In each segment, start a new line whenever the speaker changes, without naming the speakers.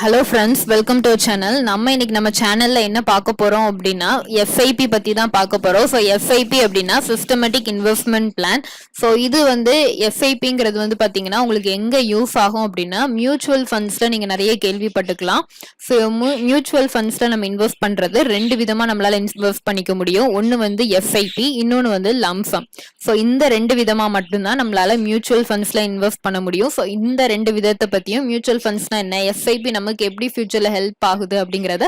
Hello friends welcome to channel நம்ம இன்னைக்கு நம்ம சேனல்ல என்ன பார்க்க போறோம் அப்படின்னா எஃப்ஐபி பத்தி தான் பார்க்க போறோம். ஸோ எஃப்ஐபி அப்படின்னா சிஸ்டமேட்டிக் இன்வெஸ்ட்மெண்ட் பிளான் ஸோ இது வந்து எஃப்ஐபிங்கிறது வந்து பார்த்தீங்கன்னா உங்களுக்கு எங்க யூஸ் ஆகும் அப்படின்னா மியூச்சுவல் ஃபண்ட்ஸ்ல நீங்க நிறைய கேள்விப்பட்டுக்கலாம். ஸோ மியூச்சுவல் ஃபண்ட்ஸ்ல நம்ம இன்வெஸ்ட் பண்றது ரெண்டு விதமா நம்மளால இன்வெஸ்ட் பண்ணிக்க முடியும். ஒன்று வந்து எஃப்ஐபி இன்னொன்று வந்து லம்சம் ஸோ இந்த ரெண்டு விதமா மட்டும்தான் நம்மளால மியூச்சுவல் ஃபண்ட்ஸ்ல இன்வெஸ்ட் பண்ண முடியும். ஸோ இந்த ரெண்டு விதத்தை பத்தியும் மியூச்சுவல் ஃபண்ட்ஸ்னா என்ன? எஃப்ஐபி நமக்கு எப்படி ஃபியூச்சர்ல ஹெல்ப் ஆகுது அப்படிங்கறத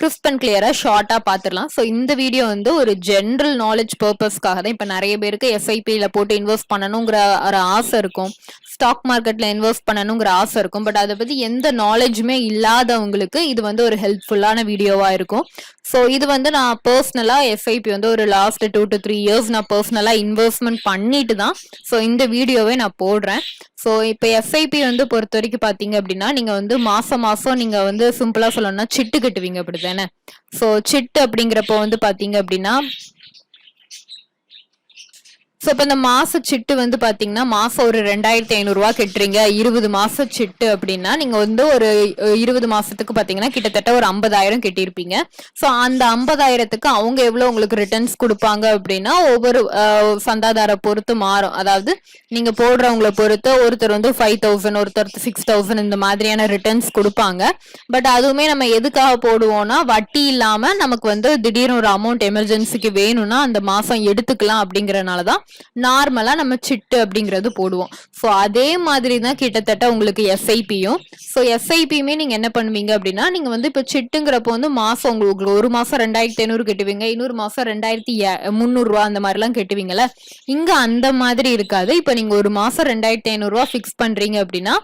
கிறிஸ்ப் அண்ட் கிளியரா ஷார்ட்டா பாத்துடலாம். ஸோ இந்த வீடியோ வந்து ஒரு ஜென்ரல் நாலேஜ் பர்பஸ்க்காக தான். இப்போ நிறைய பேருக்கு எஃப்ஐபியில் போட்டு இன்வெஸ்ட் பண்ணணுங்கிற ஒரு ஆசை இருக்கும். ஸ்டாக் மார்க்கெட்ல இன்வெஸ்ட் பண்ணணுங்கிற ஆசை இருக்கும். பட் அதை பத்தி எந்த நாலேஜுமே இல்லாதவங்களுக்கு இது வந்து ஒரு ஹெல்ப்ஃபுல்லான வீடியோவா இருக்கும். ஸோ இது வந்து நான் பர்சனலா எஃப்ஐபி வந்து ஒரு last two to three years நான் பர்சனலா இன்வெஸ்ட்மெண்ட் பண்ணிட்டு தான். ஸோ இந்த வீடியோவே நான் போடுறேன். ஸோ இப்போ எஃப்ஐபி வந்து பொறுத்த வரைக்கும் பார்த்தீங்க அப்படின்னா நீங்கள் வந்து மாசம் மாசம் நீங்கள் வந்து சிம்பிளாக சொல்லணும்னா சிட்டு கட்டுவீங்க அப்படி தானே ஸோ சிட்டு அப்படிங்கிறப்போ வந்து பார்த்தீங்க அப்படின்னா ஸோ இப்போ இந்த மாச சிட்டு வந்து பாத்தீங்கன்னா மாசம் ஒரு ரெண்டாயிரத்தி ஐநூறுரூவா கட்டுறீங்க. இருபது மாச சிட்டு அப்படின்னா நீங்க வந்து ஒரு இருபது மாசத்துக்கு பாத்தீங்கன்னா கிட்டத்தட்ட ஒரு ஐம்பதாயிரம் கட்டியிருப்பீங்க. ஸோ அந்த ஐம்பதாயிரத்துக்கு அவங்க எவ்வளவு உங்களுக்கு ரிட்டர்ன்ஸ் கொடுப்பாங்க அப்படின்னா ஒவ்வொரு சந்தாதார பொறுத்து மாறும். அதாவது நீங்க போடுறவங்கள பொறுத்து ஒருத்தர் வந்து ஃபைவ் தௌசண்ட் ஒருத்தர் சிக்ஸ் தௌசண்ட் இந்த மாதிரியான ரிட்டர்ன்ஸ் கொடுப்பாங்க. பட் அதுவுமே நம்ம எதுக்காக போடுவோம்னா வட்டி இல்லாம நமக்கு வந்து திடீர்னு ஒரு அமௌண்ட் எமர்ஜென்சிக்கு வேணும்னா அந்த மாசம் எடுத்துக்கலாம் அப்படிங்கறனால தான் நார்மலா நம்ம சிட்டு அப்படிங்கிறது போடுவோம். ஸோ அதே மாதிரி தான் கிட்டத்தட்ட உங்களுக்கு எஸ்ஐபியும் ஸோ எஸ்ஐபியுமே நீங்க என்ன பண்ணுவீங்க அப்படின்னா நீங்க வந்து இப்போ சிட்டுங்கிறப்போ வந்து மாசம் உங்களுக்கு ஒரு மாசம் ரெண்டாயிரத்தி ஐநூறு கட்டுவீங்க. இன்னொரு மாசம் ரெண்டாயிரத்தி முந்நூறு ரூபா அந்த மாதிரிலாம் கட்டுவீங்கல்ல. இங்க அந்த மாதிரி இருக்காது. இப்போ நீங்க ஒரு மாசம் ரெண்டாயிரத்தி ஐநூறு ரூபா ஃபிக்ஸ் பண்றீங்க அப்படின்னா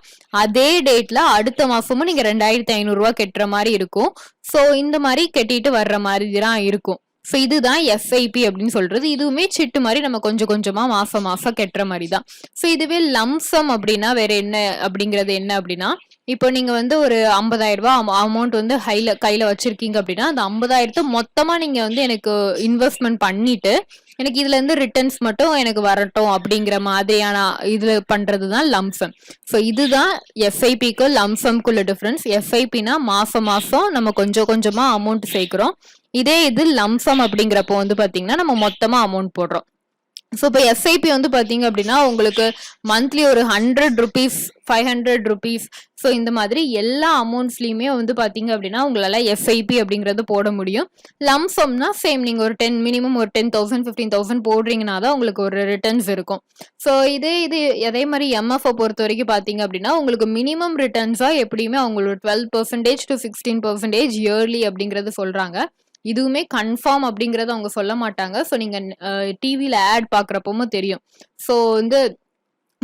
அதே டேட்ல அடுத்த மாசமும் நீங்க ரெண்டாயிரத்தி ஐநூறு ரூபா கட்டுற மாதிரி இருக்கும். ஸோ இந்த மாதிரி கட்டிட்டு வர்ற மாதிரி தான் இருக்கும். ஸோ இதுதான் எஸ்ஐபி அப்படின்னு சொல்றது. இதுவுமே சிட்டு மாதிரி நம்ம கொஞ்சம் கொஞ்சமா மாசம் மாசம் கட்டுற மாதிரி தான் ஸோ இதுவே லம்சம் அப்படின்னா வேற என்ன அப்படிங்கிறது என்ன அப்படின்னா இப்போ நீங்க வந்து ஒரு ஐம்பதாயிரம் ரூபாய் அமௌண்ட் வந்து ஹைல கையில வச்சிருக்கீங்க அப்படின்னா அந்த ஐம்பதாயிரத்தை மொத்தமா நீங்க வந்து எனக்கு இன்வெஸ்ட்மெண்ட் பண்ணிட்டு எனக்கு இதுல இருந்து ரிட்டர்ன்ஸ் மட்டும் எனக்கு வரட்டும் அப்படிங்கிற மாதிரியான இதுல பண்றதுதான் லம்சம் ஸோ இதுதான் எஃப்ஐபிக்கு லம்சம்குள்ள டிஃபரன்ஸ் எஃப்ஐபினா மாசம் மாசம் நம்ம கொஞ்சம் கொஞ்சமா அமௌண்ட் சேர்க்கிறோம். இதே இது லம்சம் அப்படிங்கிறப்போ வந்து பாத்தீங்கன்னா நம்ம மொத்தமா அமௌண்ட் போடுறோம். ஸோ இப்போ எஸ்ஐபி வந்து பார்த்தீங்க அப்படின்னா உங்களுக்கு மந்த்லி ஒரு hundred rupees five hundred rupees so இந்த மாதிரி எல்லா அமௌண்ட்ஸ்லையுமே வந்து பார்த்தீங்க அப்படின்னா உங்களால் எஸ்ஐபி அப்படிங்கிறது போட முடியும். லம்சம்னா சேம் நீங்கள் ஒரு டென் மினிமம் ஒரு டென் தௌசண்ட் ஃபிஃப்டீன் தௌசண்ட் போடுறீங்கன்னா தான் உங்களுக்கு ஒரு ரிட்டர்ன்ஸ் இருக்கும். ஸோ இதே இது அதே மாதிரி எம்எஃப்ஐ பொறுத்த வரைக்கும் பார்த்தீங்க அப்படின்னா உங்களுக்கு மினிமம் ரிட்டர்ன்ஸாக எப்படியுமே அவங்களோட twelve percentage to sixteen percentage yearly அப்படிங்கிறது சொல்கிறாங்க இதுவுமே கன்ஃபார்ம் அப்படிங்கறத அவங்க சொல்ல மாட்டாங்க. ஸோ நீங்க டிவியில ஆட் பாக்குறப்பவும் தெரியும். ஸோ வந்து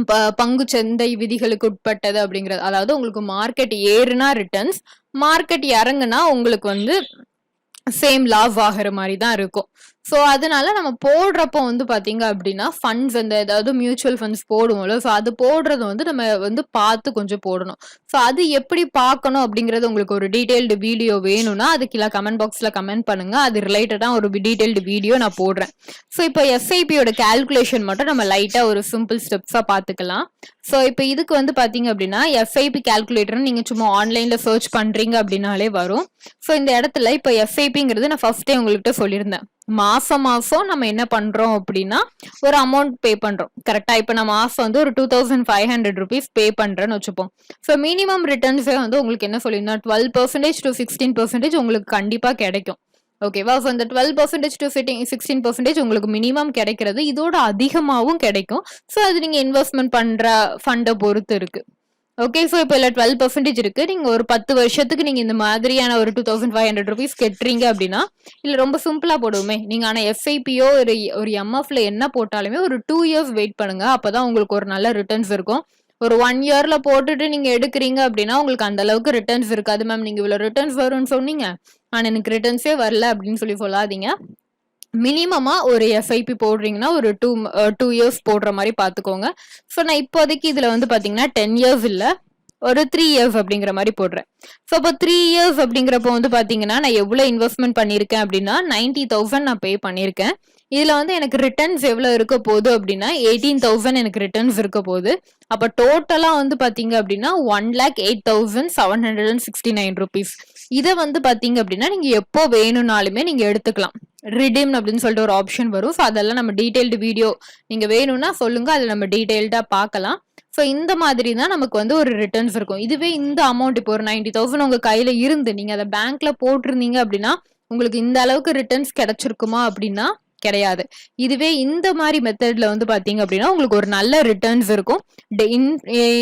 ப- பங்கு சந்தை விதிகளுக்கு உட்பட்டது அப்படிங்கிறது அதாவது உங்களுக்கு மார்க்கெட் ஏறுனா ரிட்டர்ன்ஸ் மார்க்கெட் இறங்குனா உங்களுக்கு வந்து சேம் லாஸ் ஆகிற மாதிரி தான் இருக்கும். ஸோ அதனால நம்ம போடுறப்போ வந்து பார்த்தீங்க அப்படின்னா ஃபண்ட்ஸ் அந்த ஏதாவது மியூச்சுவல் ஃபண்ட்ஸ் போடுவோம்ல. ஸோ அது போடுறது வந்து நம்ம வந்து பார்த்து கொஞ்சம் போடணும். ஸோ அது எப்படி பார்க்கணும் அப்படிங்கிறது உங்களுக்கு ஒரு டீட்டெயில்டு வீடியோ வேணும்னா அது கீழே கமெண்ட் பாக்ஸில் கமெண்ட் பண்ணுங்க. அது ரிலேட்டடாக ஒரு டீட்டெயில்டு வீடியோ நான் போடுறேன். ஸோ இப்போ எஸ்ஐபியோட கால்குலேஷன் மட்டும் நம்ம லைட்டாக ஒரு சிம்பிள் ஸ்டெப்ஸாக பார்த்துக்கலாம். ஸோ இப்போ இதுக்கு வந்து பார்த்தீங்க அப்படின்னா எஸ்ஐபி கேல்குலேட்டர்னு நீங்கள் சும்மா ஆன்லைனில் சர்ச் பண்ணுறீங்க அப்படின்னாலே வரும். ஸோ இந்த இடத்துல இப்போ எஸ்ஐபிங்கிறது நான் ஃபர்ஸ்டே உங்கள்கிட்ட சொல்லியிருந்தேன். மாசம் மாசம் நம்ம என்ன பண்றோம் அப்படின்னா ஒரு அமௌண்ட் பே பண்றோம். கரெக்டா இப்போ நம்ம மாசம் வந்து ஒரு two thousand five hundred rupees pay பண்றேன்னு வச்சுப்போம். ஸோ மினிமம் ரிட்டர்ன்ஸே வந்து உங்களுக்கு என்ன சொல்லியிருந்தா twelve percentage to sixteen percentage உங்களுக்கு கண்டிப்பா கிடைக்கும். ஓகேவா ஸோ அந்த twelve percentage to sixteen percentage உங்களுக்கு மினிமம் கிடைக்கிறது. இதோட அதிகமாகவும் கிடைக்கும். ஸோ அது நீங்க இன்வெஸ்ட்மெண்ட் பண்ற ஃபண்டை பொறுத்து இருக்கு. ஓகே ஸோ இப்போ இல்லை டுவெல் பர்சன்டேஜ் இருக்கு. நீங்க ஒரு பத்து வருஷத்துக்கு நீங்க இந்த மாதிரியான ஒரு two thousand five hundred rupees கட்டுறீங்க அப்படின்னா இல்லை ரொம்ப சிம்பிளா போடுவோமே நீங்க ஆனால் எஃப்ஐபியோ ஒரு ஒரு எம்எஃப்ல என்ன போட்டாலுமே ஒரு டூ இயர்ஸ் வெயிட் பண்ணுங்க. அப்பதான் உங்களுக்கு ஒரு நல்ல ரிட்டர்ன்ஸ் இருக்கும். ஒரு ஒன் இயர்ல போட்டுட்டு நீங்க எடுக்கிறீங்க அப்படின்னா உங்களுக்கு அந்த அளவுக்கு ரிட்டர்ன்ஸ் இருக்காது மேம் நீங்க இவ்வளவு ரிட்டர்ன்ஸ் வரும்னு சொன்னீங்க. ஆனா எனக்கு ரிட்டர்ன்ஸே வரல அப்படின்னு சொல்லி சொல்லாதீங்க. மினிமமா ஒரு எஃப்ஐபி போடுறீங்கன்னா ஒரு டூ டூ இயர்ஸ் போடுற மாதிரி பார்த்துக்கோங்க ஸோ நான் இப்போதைக்கு இதுல வந்து பாத்தீங்கன்னா டென் இயர்ஸ் இல்ல ஒரு த்ரீ இயர்ஸ் அப்படிங்கிற மாதிரி போடுறேன். ஸோ அப்போ த்ரீ இயர்ஸ் அப்படிங்கிறப்போ வந்து பார்த்தீங்கன்னா நான் எவ்வளோ இன்வெஸ்ட்மெண்ட் பண்ணியிருக்கேன் அப்படின்னா நைன்டி தௌசண்ட் நான் பே பண்ணியிருக்கேன். இதில் வந்து எனக்கு ரிட்டர்ன்ஸ் எவ்வளோ இருக்க போகுது அப்படின்னா எயிட்டீன் தௌசண்ட் எனக்கு ரிட்டர்ன்ஸ் இருக்க போகுது. அப்போ டோட்டலாக வந்து பார்த்தீங்க அப்படின்னா one lakh eight thousand seven hundred and sixty nine rupees இதை வந்து பார்த்தீங்க அப்படின்னா நீங்கள் எப்போ வேணும்னாலுமே நீங்கள் எடுத்துக்கலாம். ரிடீம் அப்படின்னு சொல்லிட்டு ஒரு ஆப்ஷன் வரும். ஸோ அதெல்லாம் நம்ம டீடைல்டு வீடியோ நீங்கள் வேணும்னா சொல்லுங்க. அதில் நம்ம டீட்டெயில்டாக பார்க்கலாம். ஸோ இந்த மாதிரி தான் நமக்கு வந்து ஒரு ரிட்டர்ன்ஸ் இருக்கும். இதுவே இந்த அமௌண்ட் இப்போ ஒரு நைன்டி தௌசண்ட் உங்கள் கையில் இருந்து நீங்கள் அதை பேங்க்ல போட்டிருந்தீங்க அப்படின்னா உங்களுக்கு இந்த அளவுக்கு ரிட்டர்ன்ஸ் கிடைச்சிருக்குமா அப்படின்னா கிடையாது. இதுவே இந்த மாதிரி மெத்தட்ல வந்து பாத்தீங்க அப்படின்னா உங்களுக்கு ஒரு நல்ல ரிட்டர்ன்ஸ் இருக்கும். டெ- இன்-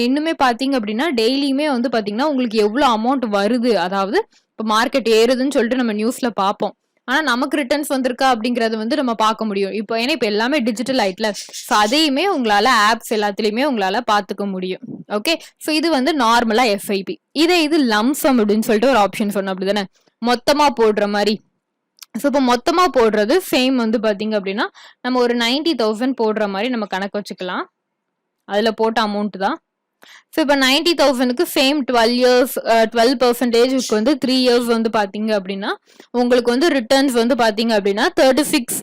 இன்னுமே பாத்தீங்க அப்படின்னா டெய்லியுமே வந்து பாத்தீங்கன்னா உங்களுக்கு எவ்வளவு அமௌண்ட் வருது? அதாவது இப்போ மார்க்கெட் ஏறுதுன்னு சொல்லிட்டு நம்ம நியூஸ்ல பார்ப்போம். ஆனா நமக்கு ரிட்டர்ன்ஸ் வந்திருக்கா அப்படிங்கறது வந்து நம்ம பார்க்க முடியும். இப்போ ஏன்னா இப்போ எல்லாமே டிஜிட்டல் ஆயிட்டுல ஸோ அதையுமே உங்களால ஆப்ஸ் எல்லாத்துலயுமே உங்களால பார்த்துக்க முடியும். ஓகே ஸோ இது வந்து நார்மலா எஃப்ஐபி இதே இது லம்சம் அப்படின்னு சொல்லிட்டு ஒரு ஆப்ஷன் சொன்னோம் அப்படிதானே? மொத்தமா போடுற மாதிரி. ஸோ இப்போ மொத்தமாக போடுறது சேம் வந்து பார்த்தீங்க அப்படின்னா நம்ம ஒரு நைன்டி தௌசண்ட் போடுற மாதிரி நம்ம கணக்கு வச்சுக்கலாம். அதில் போட்ட அமௌண்ட் தான். ஸோ இப்போ நைன்டி தௌசண்ட்க்கு சேம் டுவெல் இயர்ஸ் டுவெல் பர்சன்டேஜுக்கு வந்து த்ரீ இயர்ஸ் வந்து பார்த்தீங்க அப்படின்னா உங்களுக்கு வந்து ரிட்டர்ன்ஸ் வந்து பார்த்தீங்க அப்படின்னா தேர்ட்டி சிக்ஸ்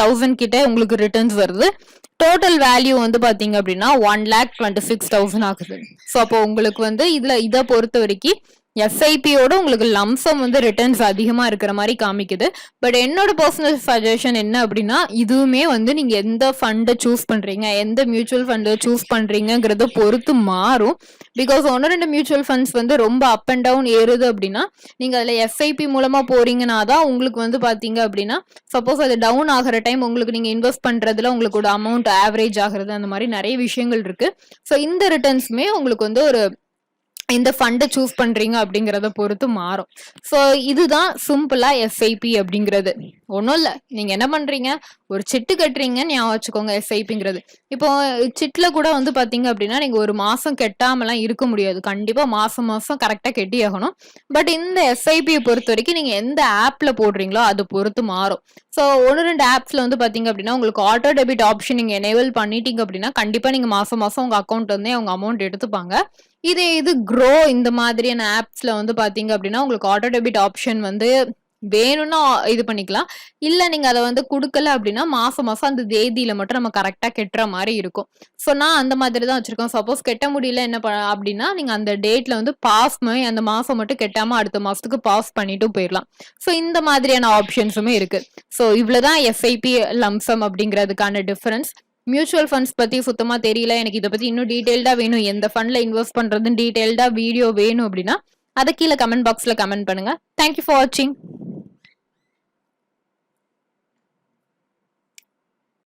தௌசண்ட் கிட்ட உங்களுக்கு ரிட்டர்ன்ஸ் வருது. டோட்டல் வேல்யூ வந்து பாத்தீங்க அப்படின்னா one lakh twenty six thousand ஆகுது. ஸோ அப்போ உங்களுக்கு வந்து இதில் இதை பொறுத்த வரைக்கும் எஸ்ஐபியோட உங்களுக்கு லம்சம் வந்து ரிட்டர்ன்ஸ் அதிகமாக இருக்கிற மாதிரி காமிக்குது. பட் என்னோட பர்சனல் சஜஷன் என்ன அப்படின்னா இதுவுமே வந்து நீங்கள் எந்த ஃபண்டை சூஸ் பண்ணுறீங்க எந்த மியூச்சுவல் ஃபண்டை சூஸ் பண்ணுறீங்கிறத பொறுத்து மாறும். பிகாஸ் ஒன்று ரெண்டு மியூச்சுவல் ஃபண்ட்ஸ் வந்து ரொம்ப அப் அண்ட் டவுன் ஏறுது அப்படின்னா நீங்கள் அதில் எஸ்ஐபி மூலமாக போறீங்கன்னா தான் உங்களுக்கு வந்து பார்த்தீங்க அப்படின்னா சப்போஸ் அது டவுன் ஆகிற டைம் உங்களுக்கு நீங்கள் இன்வெஸ்ட் பண்ணுறதுல உங்களுக்கு ஒரு அமௌண்ட் ஆவரேஜ் ஆகுறது அந்த மாதிரி நிறைய விஷயங்கள் இருக்குது ஸோ இந்த ரிட்டர்ன்ஸுமே உங்களுக்கு வந்து ஒரு இந்த ஃபண்டை சூஸ் பண்றீங்க அப்படிங்கிறத பொறுத்து மாறும். ஸோ இதுதான் சிம்பிளா எஸ்ஐபி அப்படிங்கிறது. ஒன்றும் இல்லை. நீங்க என்ன பண்றீங்க? ஒரு சிட்டு கட்டுறீங்கன்னு ஞாபகம் வச்சுக்கோங்க எஸ்ஐபிங்கிறது இப்போ சிட்டில் கூட வந்து பார்த்தீங்க அப்படின்னா நீங்க ஒரு மாசம் கெட்டாமலாம் இருக்க முடியாது. கண்டிப்பா மாசம் மாசம் கரெக்டாக கெட்டி ஆகணும். பட் இந்த எஸ்ஐபியை பொறுத்த வரைக்கும் நீங்க எந்த ஆப்ல போடுறீங்களோ அது பொறுத்து மாறும். ஸோ ஒன்று ரெண்டு ஆப்ஸ்ல வந்து பார்த்தீங்க அப்படின்னா உங்களுக்கு ஆட்டோ டெபிட் ஆப்ஷன் நீங்க எனேபிள் பண்ணிட்டீங்க அப்படின்னா கண்டிப்பா நீங்க மாசம் மாசம் உங்க அக்கௌண்ட் வந்து அவங்க அமௌண்ட் எடுத்துப்பாங்க. இதே இது க்ரோ இந்த மாதிரியான ஆப்ஸ்ல வந்து பாத்தீங்க அப்படின்னா உங்களுக்கு ஆட்டோ டெபிட் ஆப்ஷன் வந்து வேணும்னா இது பண்ணிக்கலாம். இல்ல நீங்க அதை வந்து கொடுக்கல அப்படின்னா மாசம் மாசம் அந்த தேதியில மட்டும் நம்ம கரெக்டா கெட்டுற மாதிரி இருக்கும். ஸோ நான் அந்த மாதிரி தான் வச்சிருக்கேன். சப்போஸ் கெட்ட முடியல என்ன பண்ண அப்படின்னா நீங்க அந்த டேட்ல வந்து பாஸ் அந்த மாசம் மட்டும் கெட்டாம அடுத்த மாசத்துக்கு பாஸ் பண்ணிட்டு போயிடலாம். ஸோ இந்த மாதிரியான ஆப்ஷன்ஸுமே இருக்கு. ஸோ இவ்வளவுதான் எஸ்ஐபி லம்சம் அப்படிங்கிறதுக்கான டிஃபரன்ஸ் மியூச்சுவல் ஃபண்ட்ஸ் பத்தி சுத்தமா தெரியல. எனக்கு இதை பத்தி இன்னும் டீடைல்டா வேணும். எந்த ஃபண்ட்ல இன்வெஸ்ட் பண்றதுன்னு டீடைல்டா வீடியோ வேணும் அப்படின்னா அதை கீழே கமெண்ட் பாக்ஸ்ல கமெண்ட் பண்ணுங்க. தேங்க்யூ ஃபார் வாட்சிங்